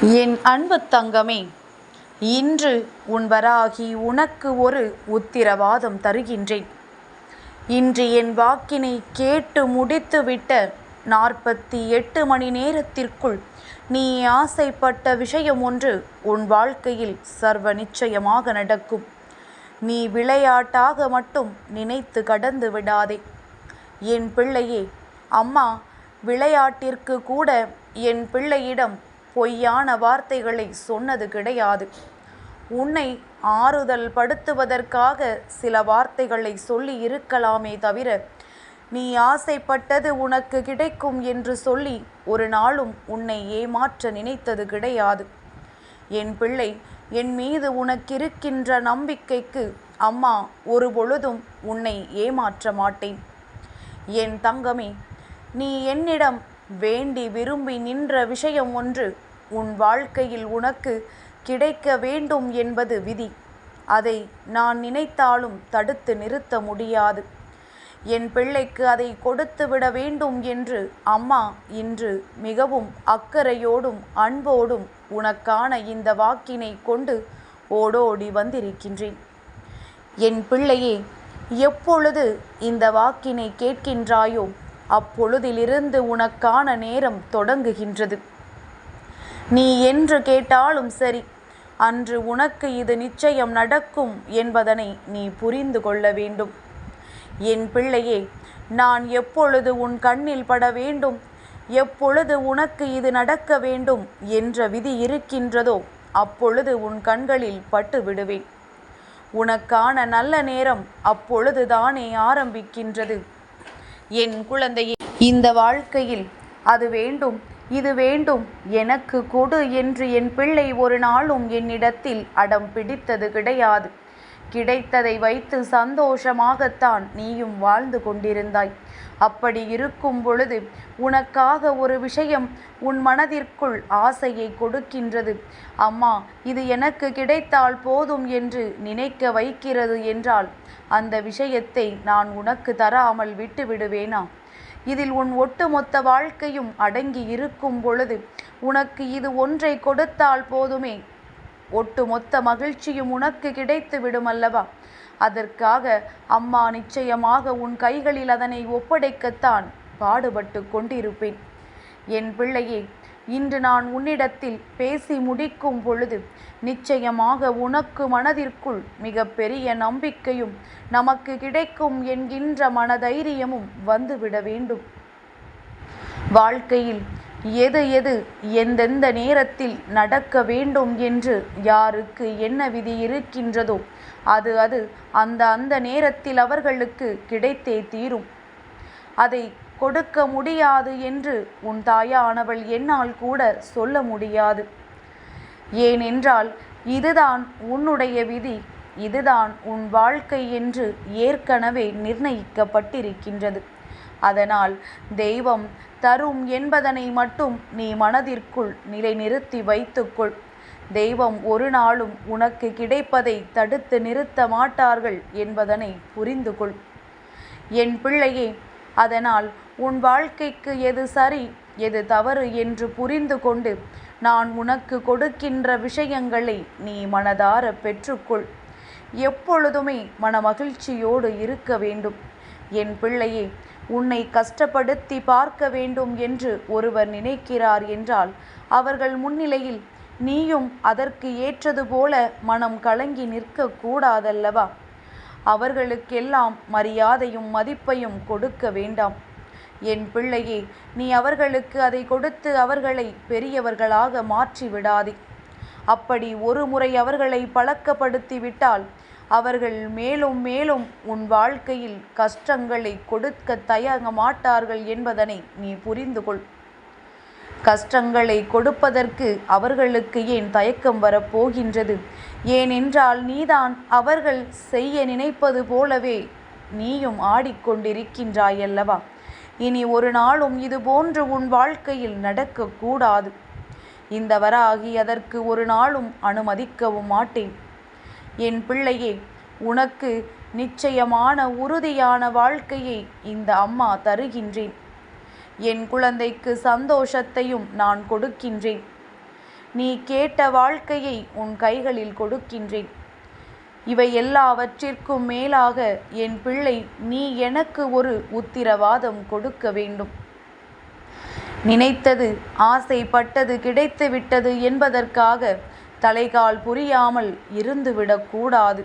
என் அன்பு தங்கமே இன்று உன் வராகி உனக்கு ஒரு உத்திரவாதம் தருகின்றேன். இன்று என் வாக்கினை கேட்டு முடித்துவிட்ட நாற்பத்தி எட்டு மணி நேரத்திற்குள் நீ ஆசைப்பட்ட விஷயம் ஒன்று உன் வாழ்க்கையில் சர்வ நிச்சயமாக நடக்கும். நீ விளையாட்டாக மட்டும் நினைத்து கடந்து விடாதே. என் பிள்ளையே அம்மா விளையாட்டிற்கு கூட என் பிள்ளையிடம் பொய்யான வார்த்தைகளை சொன்னது கிடையாது. உன்னை ஆறுதல் படுத்துவதற்காக சில வார்த்தைகளை சொல்லி இருக்கலாமே தவிர நீ ஆசைப்பட்டது உனக்கு கிடைக்கும் என்று சொல்லி ஒரு நாளும் உன்னை ஏமாற்ற நினைத்தது கிடையாது. என் பிள்ளை என் மீது உனக்கிருக்கின்ற நம்பிக்கைக்கு அம்மா ஒரு பொழுதும் உன்னை ஏமாற்ற மாட்டேன். என் தங்கமே நீ என்னிடம் வேண்டி விரும்பி நின்ற விஷயம் ஒன்று உன் வாழ்க்கையில் உனக்கு கிடைக்க வேண்டும் என்பது விதி. அதை நான் நினைத்தாலும் தடுத்து நிறுத்த முடியாது. என் பிள்ளைக்கு அதை கொடுத்து விட வேண்டும் என்று அம்மா இன்று மிகவும் அக்கறையோடும் அன்போடும் உனக்கான இந்த வாக்கினை கொண்டு ஓடோடி வந்திருக்கின்றேன். என் பிள்ளையே எப்பொழுது இந்த வாக்கினை கேட்கின்றாயோ அப்பொழுதிலிருந்து உனக்கான நேரம் தொடங்குகின்றது. நீ என்று கேட்டாலும் சரி அன்று உனக்கு இது நிச்சயம் நடக்கும் என்பதனை நீ புரிந்து கொள்ள வேண்டும். என் பிள்ளையே நான் எப்பொழுது உன் கண்ணில் பட வேண்டும் எப்பொழுது உனக்கு இது நடக்க வேண்டும் என்ற விதி இருக்கின்றதோ அப்பொழுது உன் கண்களில் பட்டு விடுவேன். உனக்கான நல்ல நேரம் அப்பொழுது தானே ஆரம்பிக்கின்றது. என் குழந்தையை இந்த வாழ்க்கையில் அது வேண்டும் இது வேண்டும் எனக்கு கொடு என்று என் பிள்ளை ஒரு நாளும் என்னிடத்தில் அடம் பிடித்தது கிடையாது. கிடைத்ததை வைத்து சந்தோஷமாகத்தான் நீயும் வாழ்ந்து கொண்டிருந்தாய். அப்படி இருக்கும் பொழுது உனக்காக ஒரு விஷயம் உன் மனதிற்குள் ஆசையை கொடுக்கின்றது. அம்மா இது எனக்கு கிடைத்தால் போதும் என்று நினைக்க வைக்கிறது என்றால் அந்த விஷயத்தை நான் உனக்கு தராமல் விட்டு விடுவேனா? இதில் உன் ஒட்டுமொத்த வாழ்க்கையும் அடங்கி இருக்கும் பொழுது உனக்கு இது ஒன்றை கொடுத்தால் போதுமே. ஒட்டுமொத்த மகிழ்ச்சியும் உனக்கு கிடைத்து விடும் அல்லவா அதற்காக அம்மா நிச்சயமாக உன் கைகளில் அதனை ஒப்படைக்கத்தான் பாடுபட்டு கொண்டிருப்பேன். என் பிள்ளையே இன்று நான் உன்னிடத்தில் பேசி முடிக்கும் பொழுது நிச்சயமாக உனக்கு மனதிற்குள் மிக பெரிய நம்பிக்கையும் நமக்கு கிடைக்கும் என்கின்ற மனதைரியமும் வந்துவிட வேண்டும். வாழ்க்கையில் எது எது எந்தெந்த நேரத்தில் நடக்க வேண்டும் என்று யாருக்கு என்ன விதி இருக்கின்றதோ அது அது அந்த அந்த நேரத்தில் அவர்களுக்கு கிடைத்தே தீரும். அதை கொடுக்க முடியாது என்று உன் தாயானவள் என்னால் கூட சொல்ல முடியாது. ஏனென்றால் இதுதான் உன்னுடைய விதி இதுதான் உன் வாழ்க்கை என்று ஏற்கனவே நிர்ணயிக்கப்பட்டிருக்கின்றது. அதனால் தெய்வம் தரும் என்பதனை மட்டும் நீ மனதிற்குள் நிலைநிறுத்தி வைத்துக்கொள். தெய்வம் ஒரு நாளும் உனக்கு கிடைப்பதை தடுத்து நிறுத்த மாட்டார்கள் என்பதனை புரிந்து கொள் என் பிள்ளையே அதனால் உன் வாழ்க்கைக்கு எது சரி எது தவறு என்று புரிந்து கொண்டு நான் உனக்கு கொடுக்கின்ற விஷயங்களை நீ மனதார பெற்றுக்கொள். எப்பொழுதுமே மனமகிழ்ச்சியோடு இருக்க வேண்டும். என் பிள்ளையே உன்னை கஷ்டப்படுத்தி பார்க்க வேண்டும் என்று ஒருவர் நினைக்கிறார் என்றால் அவர்கள் முன்னிலையில் நீயும் அதற்கு ஏற்றது போல மனம் கலங்கி நிற்க கூடாதல்லவா? அவர்களுக்கெல்லாம் மரியாதையும் மதிப்பையும் கொடுக்க வேண்டாம். என் பிள்ளையே நீ அவர்களுக்கு அதை கொடுத்து அவர்களை பெரியவர்களாக மாற்றி விடாதே அப்படி ஒரு முறை அவர்களை பழக்கப்படுத்தி விட்டால் அவர்கள் மேலும் மேலும் உன் வாழ்க்கையில் கஷ்டங்களை கொடுக்க தயங்க மாட்டார்கள் என்பதனை நீ புரிந்து கொள். கஷ்டங்களை கொடுப்பதற்கு அவர்களுக்கு ஏன் தயக்கம் வரப்போகின்றது? ஏனென்றால் நீதான் அவர்கள் செய்ய நினைப்பது போலவே நீயும் ஆடிக்கொண்டிருக்கின்றாயல்லவா? இனி ஒரு நாளும் இது போன்று உன் வாழ்க்கையில் நடக்கக்கூடாது. இந்த வராகி அதற்கு ஒரு நாளும் அனுமதிக்கவும் மாட்டேன். என் பிள்ளையே உனக்கு நிச்சயமான உறுதியான வாழ்க்கையை இந்த அம்மா தருகின்றேன். என் குழந்தைக்கு சந்தோஷத்தையும் நான் கொடுக்கின்றேன். நீ கேட்ட வாழ்க்கையை உன் கைகளில் கொடுக்கின்றேன். இவை எல்லாவற்றிற்கும் மேலாக என் பிள்ளை நீ எனக்கு ஒரு உத்திரவாதம் கொடுக்க வேண்டும். நினைத்தது ஆசைப்பட்டது கிடைத்து விட்டது என்பதற்காக தலைகால் புரியாமல் இருந்துவிடக்கூடாது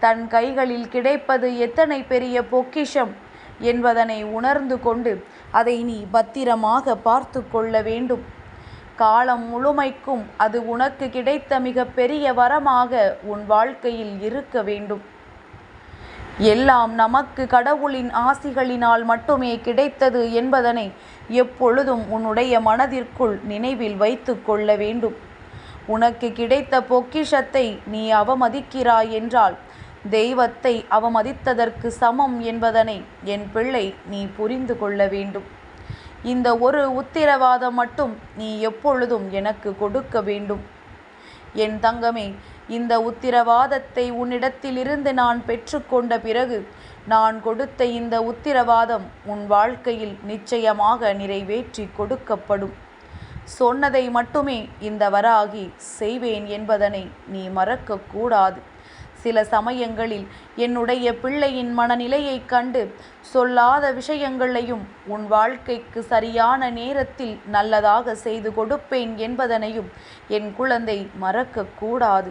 தன் கைகளில் கிடைப்பது எத்தனை பெரிய பொக்கிஷம் என்பதனை உணர்ந்து கொண்டு அதை நீ பத்திரமாக பார்த்து கொள்ள வேண்டும். காலம் முழுமைக்கும் அது உனக்கு கிடைத்த மிக பெரிய வரமாக உன் வாழ்க்கையில் இருக்க வேண்டும். எல்லாம் நமக்கு கடவுளின் ஆசிகளினால் மட்டுமே கிடைத்தது என்பதனை எப்பொழுதும் உன்னுடைய மனதிற்குள் நினைவில் வைத்து கொள்ள வேண்டும். உனக்கு கிடைத்த பொக்கிஷத்தை நீ அவமதிக்கிறாய் என்றால் தெய்வத்தை அவமதித்ததற்கு சமம் என்பதனை என் பிள்ளை நீ புரிந்து கொள்ள வேண்டும். இந்த ஒரு உத்திரவாதம் மட்டும் நீ எப்பொழுதும் எனக்கு கொடுக்க வேண்டும். என் தங்கமே இந்த உத்திரவாதத்தை உன்னிடத்திலிருந்து நான் பெற்றுக்கொண்ட பிறகு நான் கொடுத்த இந்த உத்திரவாதம் உன் வாழ்க்கையில் நிச்சயமாக நிறைவேற்றி கொடுக்கப்படும். சொன்னதை மட்டுமே இந்த வராகி செய்வேன் என்பதனை நீ மறக்கக்கூடாது. சில சமயங்களில் என்னுடைய பிள்ளையின் மனநிலையைக் கண்டு சொல்லாத விஷயங்களையும் உன் வாழ்க்கைக்கு சரியான நேரத்தில் நல்லதாக செய்து கொடுப்பேன் என்பதனையும் என் குழந்தை மறக்கக்கூடாது.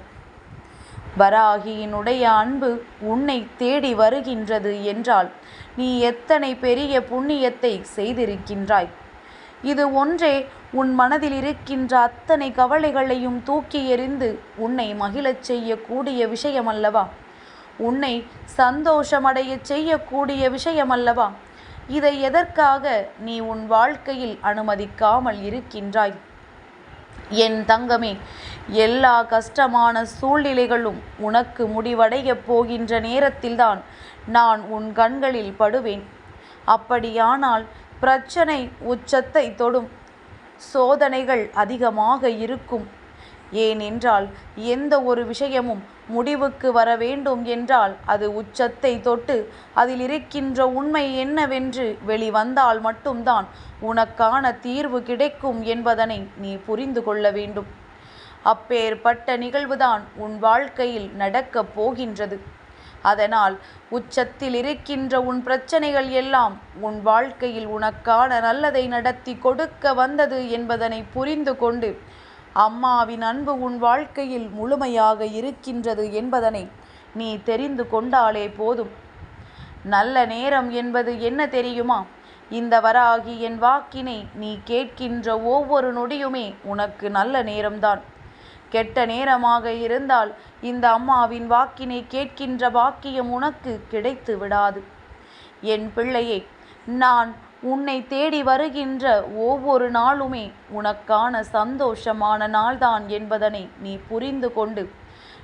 வராகியினுடைய அன்பு உன்னை தேடி வருகின்றது என்றால் நீ எத்தனை பெரிய புண்ணியத்தை செய்திருக்கின்றாய்? இது ஒன்றே உன் மனதில் இருக்கின்ற அத்தனை கவலைகளையும் தூக்கி எறிந்து உன்னை மகிழச் செய்யக்கூடிய விஷயமல்லவா? உன்னை சந்தோஷமடைய செய்யக்கூடிய விஷயமல்லவா? இதை எதற்காக நீ உன் வாழ்க்கையில் அனுமதிக்காமல் இருக்கின்றாய்? என் தங்கமே எல்லா கஷ்டமான சூழ்நிலைகளும் உனக்கு முடிவடையப் போகின்ற நேரத்தில்தான் நான் உன் கண்களில் படுவேன். அப்படியானால் பிரச்சனை உச்சத்தை தொடும். சோதனைகள் அதிகமாக இருக்கும். ஏனென்றால் எந்த ஒரு விஷயமும் முடிவுக்கு வர வேண்டும் என்றால் அது உச்சத்தை தொட்டு அதில் இருக்கின்ற உண்மை என்னவென்று வெளிவந்தால் மட்டும்தான் உனக்கான தீர்வு கிடைக்கும் என்பதனை நீ புரிந்து கொள்ள வேண்டும். அப்பேற்பட்ட நிகழ்வுதான் உன் வாழ்க்கையில் நடக்கப் போகின்றது. அதனால் உச்சத்தில் இருக்கின்ற உன் பிரச்சனைகள் எல்லாம் உன் வாழ்க்கையில் உனக்கான நல்லதை நடத்தி கொடுக்க வந்தது என்பதனை புரிந்து கொண்டு அம்மாவின் அன்பு உன் வாழ்க்கையில் முழுமையாக இருக்கின்றது என்பதனை நீ தெரிந்து கொண்டாலே போதும். நல்ல நேரம் என்பது என்ன தெரியுமா? இந்த வராகி என் வாக்கினை நீ கேட்கின்ற ஒவ்வொரு நொடியுமே உனக்கு நல்ல நேரம்தான். கெட்ட நேரமாக இருந்தால் இந்த அம்மாவின் வாக்கினை கேட்கின்ற வாக்கியம் உனக்கு கிடைத்து விடாது. என் பிள்ளையே நான் உன்னை தேடி வருகின்ற ஒவ்வொரு நாளுமே உனக்கான சந்தோஷமான நாள்தான் என்பதனை நீ புரிந்து கொண்டு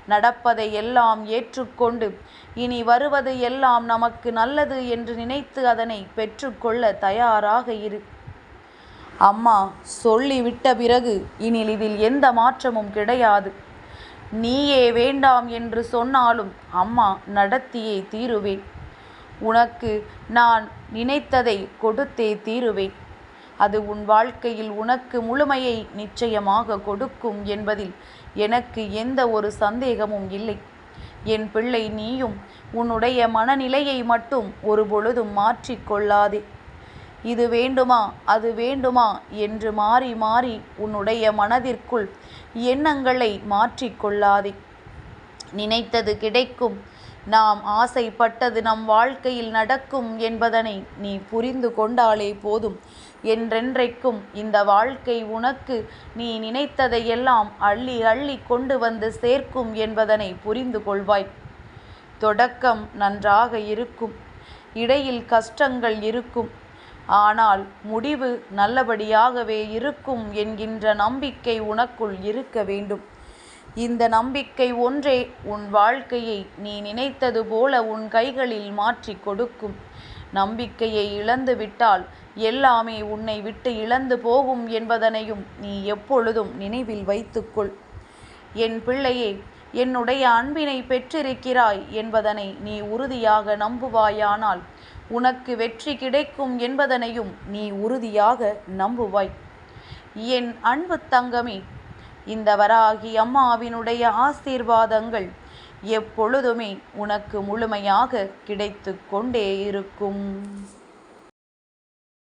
நடப்பதை எல்லாம் ஏற்றுக்கொண்டு இனி வருவது எல்லாம் நமக்கு நல்லது என்று நினைத்து அதனை பெற்றுக்கொள்ள தயாராக இரு. அம்மா சொல்லிவிட்ட பிறகு இனி இதில் எந்த மாற்றமும் கிடையாது. நீயே வேண்டாம் என்று சொன்னாலும் அம்மா நடத்தியே தீருவேன். உனக்கு நான் நினைத்ததை கொடுத்தே தீருவேன். அது உன் வாழ்க்கையில் உனக்கு முழுமையை நிச்சயமாக கொடுக்கும் என்பதில் எனக்கு எந்த ஒரு சந்தேகமும் இல்லை. என் பிள்ளை நீயும் உன்னுடைய மனநிலையை மட்டும் ஒரு பொழுதும் மாற்றிக்கொள்ளாதே இது வேண்டுமா? அது வேண்டுமா? என்று மாறி மாறி உன்னுடைய மனதிற்குள் எண்ணங்களை மாற்றிக்கொள்ளாதே நினைத்தது கிடைக்கும். நாம் ஆசைப்பட்டது நம் வாழ்க்கையில் நடக்கும் என்பதனை நீ புரிந்து கொண்டாலே போதும். என்றென்றைக்கும் இந்த வாழ்க்கை உனக்கு நீ நினைத்ததையெல்லாம் அள்ளி அள்ளி கொண்டு வந்து சேர்க்கும் என்பதனை புரிந்து கொள்வாய். தொடக்கம் நன்றாக இருக்கும். இடையில் கஷ்டங்கள் இருக்கும். ஆனால் முடிவு நல்லபடியாகவே இருக்கும் என்கின்ற நம்பிக்கை உனக்குள் இருக்க வேண்டும். இந்த நம்பிக்கை ஒன்றே உன் வாழ்க்கையை நீ நினைத்தது போல உன் கைகளில் மாற்றி கொடுக்கும். நம்பிக்கையை இழந்து விட்டால் எல்லாமே உன்னை விட்டு இழந்து போகும் என்பதனையும் நீ எப்பொழுதும் நினைவில் வைத்துக்கொள். என் பிள்ளையே என்னுடைய அன்பினை பெற்றிருக்கிறாய் என்பதனை நீ உறுதியாக நம்புவாயானால் உனக்கு வெற்றி கிடைக்கும் என்பதனையும் நீ உறுதியாக நம்புவாய். என் அன்பு தங்கமே இந்த வராகி அம்மாவினுடைய ஆசீர்வாதங்கள் எப்பொழுதுமே உனக்கு முழுமையாக கிடைத்து கொண்டே இருக்கும்.